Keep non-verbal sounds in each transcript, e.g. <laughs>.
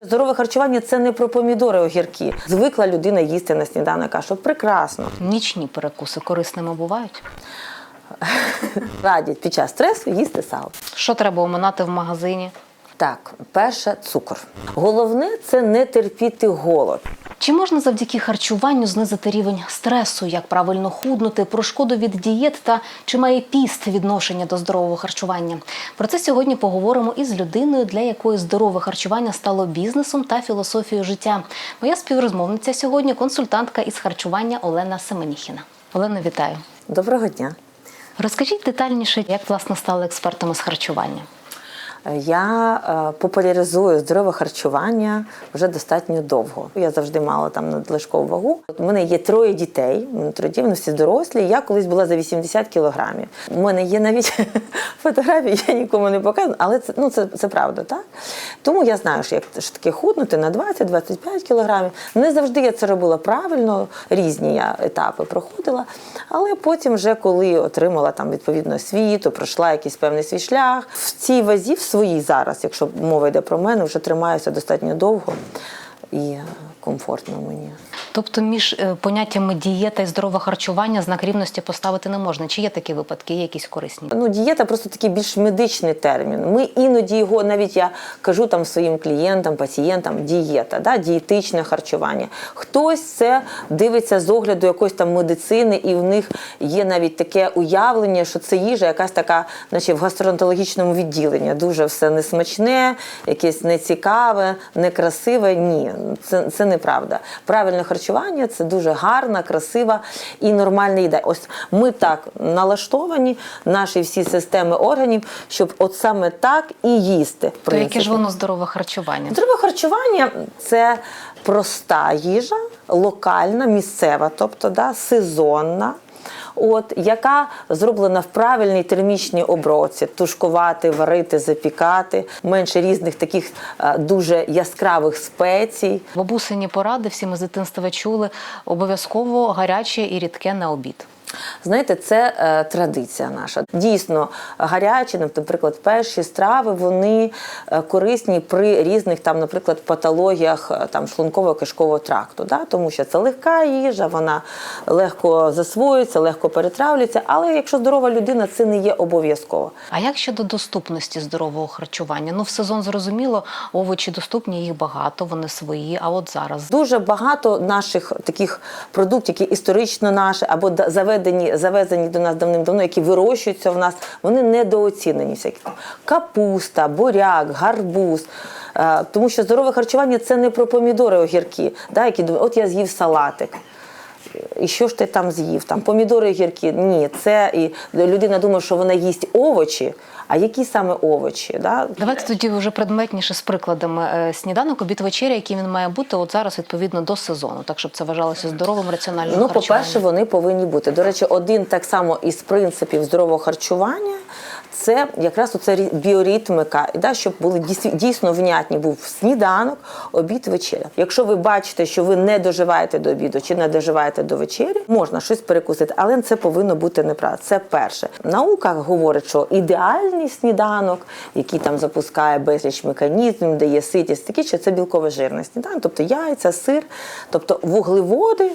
Здорове харчування це не про помідори огірки. Звикла людина їсти на сніданок кашу. Прекрасно. Нічні перекуси корисними бувають. <laughs> Радять під час стресу їсти сало. Що треба оминати в магазині? Так, перше цукор. Головне це не терпіти голод. Чи можна завдяки харчуванню знизити рівень стресу, як правильно худнути, про шкоду від дієт та чи має піст відношення до здорового харчування? Про це сьогодні поговоримо із людиною, для якої здорове харчування стало бізнесом та філософією життя. Моя співрозмовниця сьогодні консультантка із харчування Олена Семеніхіна. Олена, вітаю. Доброго дня. Розкажіть детальніше, як власне стали експертами з харчування. Я е, популяризую здорове харчування вже достатньо довго. Я завжди мала там надлишкову вагу. У мене є троє дітей, троє всі дорослі. Я колись була за 80 кілограмів. У мене є навіть <laughs> фотографії, я нікому не показую, але це ну це, це правда, так? Тому я знаю, що як що таке худнути на 20-25 кілограмів. Не завжди я це робила правильно, різні я етапи проходила. Але потім, вже коли отримала там відповідно освіту, пройшла якийсь певний свій шлях, в цій вазі, в своїй зараз, якщо мова йде про мене, вже тримаюся достатньо довго і комфортно мені. Тобто між е, поняттями дієта і здорове харчування знак рівності поставити не можна. Чи є такі випадки, є якісь корисні? Ну, дієта просто такий більш медичний термін. Ми іноді його, навіть я кажу там своїм клієнтам, пацієнтам, дієта, да, дієтичне харчування. Хтось це дивиться з огляду якоїсь там медицини, і в них є навіть таке уявлення, що це їжа, якась така, наче в гастроентерологічному відділенні. Дуже все несмачне, якесь нецікаве, некрасиве. Ні, це, це неправда. Правильне харчування це дуже гарна, красива і нормальна їда. Ось ми так налаштовані, наші всі системи органів, щоб от саме так і їсти. в То яке ж воно здорове харчування? Здорове харчування це проста їжа, локальна, місцева, тобто да, сезонна. От, яка зроблена в правильній термічній обробці, тушкувати, варити, запікати, менше різних таких е, дуже яскравих спецій. Бабусині поради, всі ми з дитинства чули, обов'язково гаряче і рідке на обід. Знаєте, це е, традиція наша. Дійсно, гарячі, ну, наприклад, перші страви вони е, корисні при різних там, наприклад, патологіях е, там шлунково-кишкового тракту. Да? Тому що це легка їжа, вона легко засвоюється, легко перетравлюється. Але якщо здорова людина, це не є обов'язково. А як щодо доступності здорового харчування? Ну, в сезон зрозуміло, овочі доступні, їх багато, вони свої. А от зараз Дуже багато наших таких продуктів, які історично наші або да- заведені, завезені до нас давним-давно, які вирощуються в нас, вони недооцінені. Всякі капуста, буряк, гарбуз. Е, Тому що здорове харчування це не про помідори огірки, да, які думають, от я з'їв салатик. І що ж ти там з'їв? Там помідори огірки? Ні, це і людина думає, що вона їсть овочі. А які саме овочі? Да? давайте тоді вже предметніше з прикладами Е, сніданок, обід вечеря, який він має бути от зараз відповідно до сезону, так щоб це вважалося здоровим раціональним Ну, харчуванням. по-перше, вони повинні бути. До речі, один так само із принципів здорового харчування це якраз рі- біоритмика, да, щоб були дійсно внятні. Був сніданок, обід, вечеря. Якщо ви бачите, що ви не доживаєте до обіду чи не доживаєте до вечері, можна щось перекусити, але це повинно бути неправда. Це перше. Наука говорить, що ідеальний сніданок, який там запускає безліч механізмів, дає ситість, такі, що це білково жирний сніданок, тобто яйця, сир, тобто вуглеводи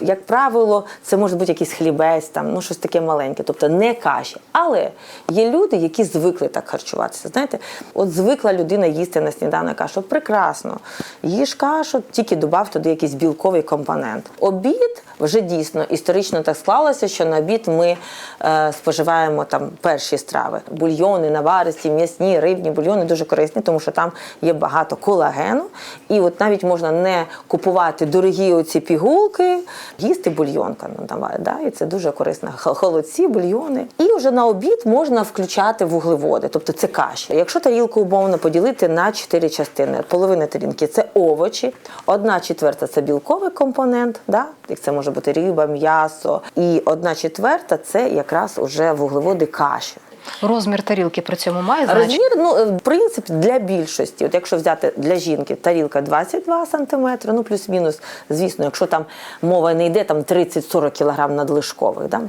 як правило, це може бути якийсь хлібець, там, ну щось таке маленьке, тобто не каші. Але є люди, які звикли так харчуватися. Знаєте, от звикла людина їсти на сніданок кашу. Прекрасно. Їж кашу, тільки додав туди якийсь білковий компонент. Обід вже дійсно історично так склалося, що на обід ми е, споживаємо там перші страви. Бульйони, наваристі, м'ясні, рибні бульйони дуже корисні, тому що там є багато колагену. І от навіть можна не купувати дорогі оці пігулки, їсти бульйонка. Ну, давай, да, і це дуже корисно. Холодці, бульйони. І вже на обід можна включати вуглеводи, тобто це каші. Якщо тарілку умовно поділити на чотири частини, половина тарілки це овочі, одна четверта це білковий компонент, да? як це може бути риба, м'ясо, і одна четверта це якраз уже вуглеводи каші. Розмір тарілки при цьому має значення? Розмір, ну, е, в принципі, для більшості. От якщо взяти для жінки тарілка 22 см, ну плюс-мінус, звісно, якщо там мова не йде там 30-40 кг надлишкових. Да?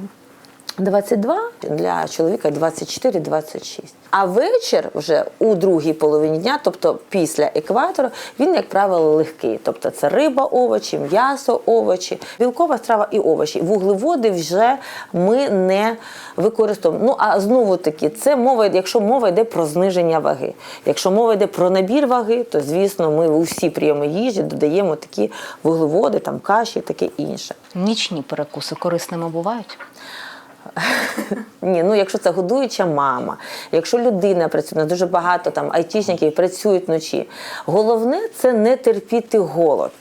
22, для чоловіка 24-26. А вечір вже у другій половині дня, тобто після екватору, він, як правило, легкий. Тобто це риба, овочі, м'ясо, овочі, білкова страва і овочі. Вуглеводи вже ми не використовуємо. Ну а знову таки, це мова, якщо мова йде про зниження ваги. Якщо мова йде про набір ваги, то звісно, ми у всі прийоми їжі додаємо такі вуглеводи, там каші, таке інше. Нічні перекуси корисними бувають. Ні, ну якщо це годуюча мама, якщо людина працює, дуже багато там айтішників працюють вночі. Головне це не терпіти голод.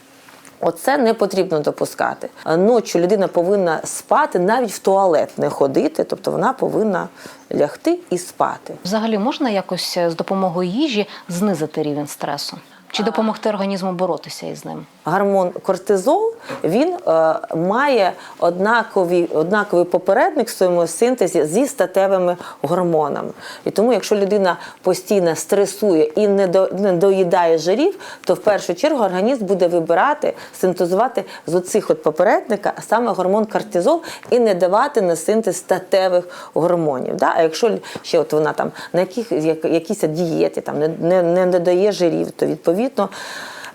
Оце не потрібно допускати. Ночі людина повинна спати, навіть в туалет не ходити, тобто вона повинна лягти і спати. Взагалі можна якось е, з допомогою їжі знизити рівень стресу? Чи допомогти організму боротися із ним? Гормон кортизол він е, має однаковий, однаковий попередник в своєму синтезі зі статевими гормонами. І тому, якщо людина постійно стресує і не, до, не доїдає жирів, то в першу чергу організм буде вибирати, синтезувати з оцих от попередника саме гормон кортизол і не давати на синтез статевих гормонів. Да? А якщо ще от вона там на яких, як, якісь дієті там не, не, не додає жирів, то відповідно.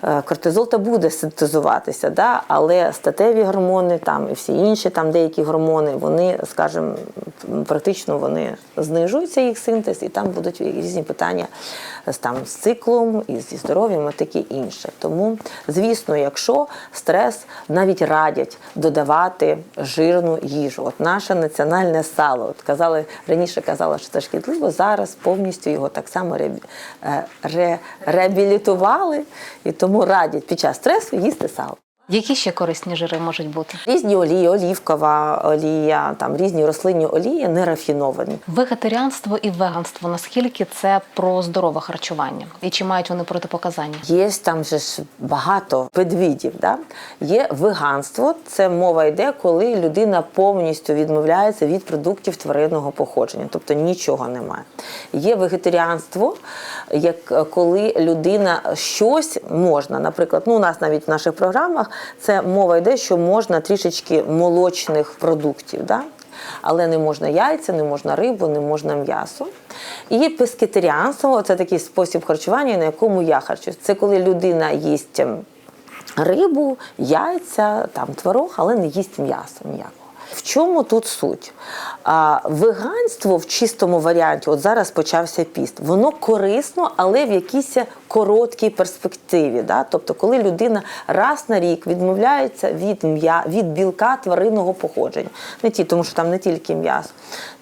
Е, Кортизол та буде синтезуватися, да? але статеві гормони там і всі інші там деякі гормони, вони, скажімо, практично вони знижуються їх синтез, і там будуть різні питання там з циклом і зі здоров'ям, і таке інше. Тому, звісно, якщо стрес навіть радять додавати жирну їжу, от наше національне сало, от казали раніше казала, що це шкідливо, зараз повністю його так само е, ре, реабілітували, і тому радять під час стресу їсти сало. Які ще корисні жири можуть бути? Різні олії, олівкова олія, там різні рослинні олії не рафіновані. Вегетаріанство і веганство наскільки це про здорове харчування? І чи мають вони протипоказання? Є там же ж багато підвідів. Да? Є веганство, це мова йде, коли людина повністю відмовляється від продуктів тваринного походження, тобто нічого немає. Є вегетаріанство, як коли людина щось можна, наприклад, ну у нас навіть в наших програмах це мова йде, що можна трішечки молочних продуктів. Да? Але не можна яйця, не можна рибу, не можна м'ясо. І пескетаріанство, це такий спосіб харчування, на якому я харчуюсь. Це коли людина їсть ем, рибу, яйця, там творог, але не їсть м'ясо ніякого. В чому тут суть? А, веганство в чистому варіанті, от зараз почався піст, воно корисно, але в якійсь короткій перспективі. Да? Тобто, коли людина раз на рік відмовляється від м'я, від білка тваринного походження, не ті, тому що там не тільки м'ясо.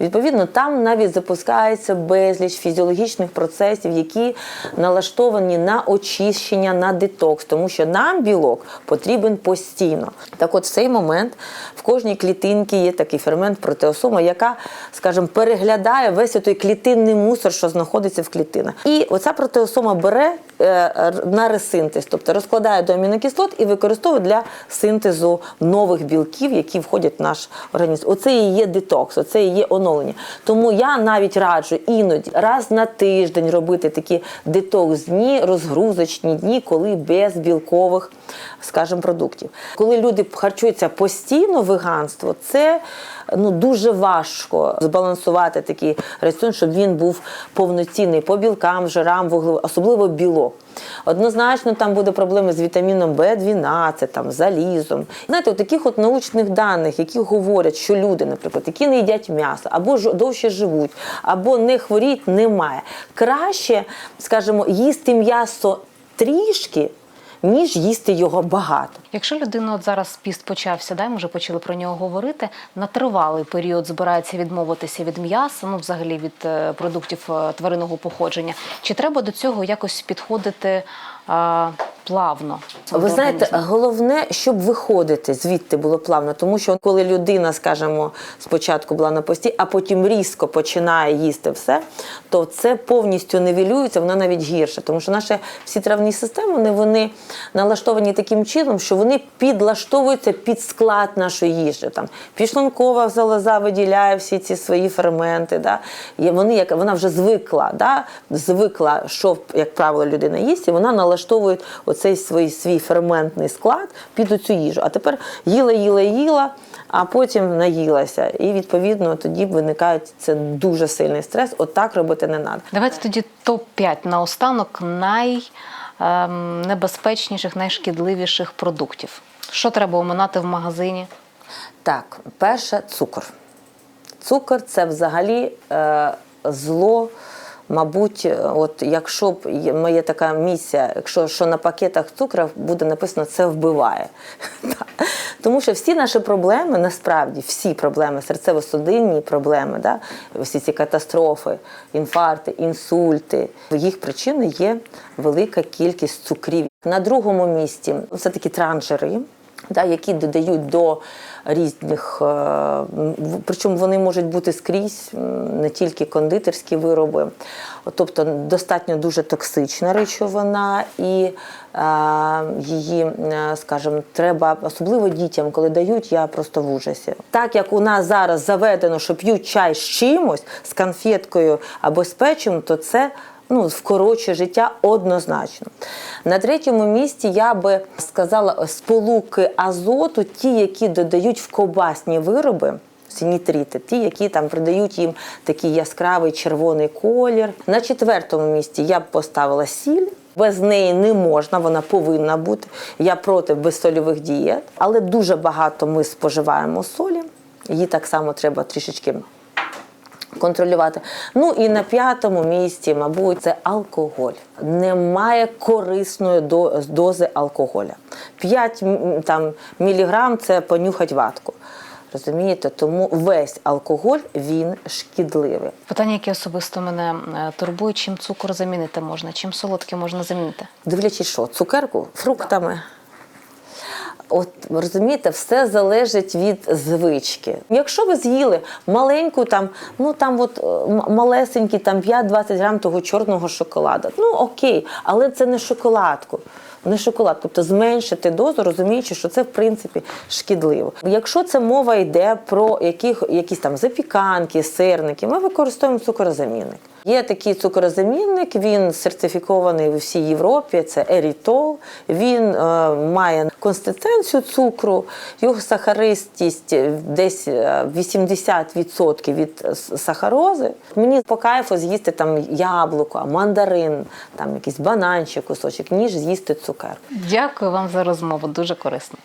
Відповідно, там навіть запускається безліч фізіологічних процесів, які налаштовані на очищення, на детокс, тому що нам білок потрібен постійно. Так от в цей момент в кожній клітинці є такий фермент протеосома, яка, скажімо, переглядає весь той клітинний мусор, що знаходиться в клітинах. І оця протеосома бере на ресинтез, тобто розкладає до амінокислот і використовує для синтезу нових білків, які входять в наш організм. Оце і є детокс, оце і є оновлення. Тому я навіть раджу іноді раз на тиждень робити такі детокс дні, розгрузочні дні, коли без білкових, скажімо, продуктів. Коли люди харчуються постійно веганство, це ну дуже важко збалансувати такий раціон, щоб він був повноцінний по білкам, жирам, вуглеводам, особливо білок. Однозначно там буде проблеми з вітаміном В12, там, залізом. Знаєте, от таких от научних даних, які говорять, що люди, наприклад, які не їдять м'ясо, або ж- довше живуть, або не хворіють, немає. Краще, скажімо, їсти м'ясо трішки, ніж їсти його багато. Якщо людина от зараз піст почався, да, ми вже почали про нього говорити. На тривалий період збирається відмовитися від м'яса, ну взагалі від е, продуктів е, тваринного походження. Чи треба до цього якось підходити плавно? Ви знаєте, головне, щоб виходити звідти було плавно, тому що коли людина, скажімо, спочатку була на пості, а потім різко починає їсти все, то це повністю нивелюється, вона навіть гірше, тому що наші всі травні системи вони, вони налаштовані таким чином, що вони підлаштовуються під склад нашої їжі. Там пішлункова залоза виділяє всі ці свої ферменти. Да? І вони, як вона вже звикла, да? звикла, що як правило людина їсть, і вона налаштовує оцей свій, свій ферментний склад під оцю їжу. А тепер їла, їла, їла, а потім наїлася. І відповідно тоді виникає це дуже сильний стрес. Отак робити не треба. Давайте тоді топ-5 наостанок найнебезпечніших, найшкідливіших продуктів. Що треба оминати в магазині? Так, перше цукор. Цукор це взагалі е, зло. Мабуть, е, от якщо б моя така місія, якщо що на пакетах цукру буде написано це вбиває. <laughs> Тому що всі наші проблеми, насправді, всі проблеми, серцево-судинні проблеми, да, всі ці катастрофи, інфаркти, інсульти, їх причиною є велика кількість цукрів. На другому місці все таки транжири да, які додають до різних, е, причому вони можуть бути скрізь, не тільки кондитерські вироби. Тобто достатньо дуже токсична речовина, і е, її, е, скажімо, треба, особливо дітям, коли дають, я просто в ужасі. Так як у нас зараз заведено, що п'ють чай з чимось, з конфеткою або з печивом, то це ну, вкорочує життя однозначно. На третьому місці я би сказала сполуки азоту, ті, які додають в ковбасні вироби. Нітрити, ті, які там придають їм такий яскравий червоний колір. На четвертому місці я б поставила сіль. Без неї не можна, вона повинна бути. Я проти безсольових дієт, але дуже багато ми споживаємо солі. Її так само треба трішечки контролювати. Ну і на п'ятому місці, мабуть, це алкоголь. Немає корисної до- дози алкоголя. 5 там, міліграм це понюхать ватку. Розумієте, тому весь алкоголь він шкідливий. Питання, яке особисто мене е, турбує, чим цукор замінити можна, чим солодке можна замінити? Дивлячись, що цукерку фруктами. От розумієте, все залежить від звички. Якщо ви з'їли маленьку, там, ну там от е, малесенький, там 5-20 грам того чорного шоколада, ну окей, але це не шоколадку. Не шоколад, тобто зменшити дозу, розуміючи, що це в принципі шкідливо. Якщо це мова йде про яких, якісь там запіканки, сирники, ми використовуємо цукорозамінник. Є такий цукорозамінник, він сертифікований в всій Європі. Це ерітол. Він е, має консистенцію цукру, його сахаристість десь е, 80% від сахарози. Мені по кайфу з'їсти там яблуко, мандарин, там якийсь бананчик, кусочок, ніж з'їсти цукерку. Дякую вам за розмову, дуже корисно.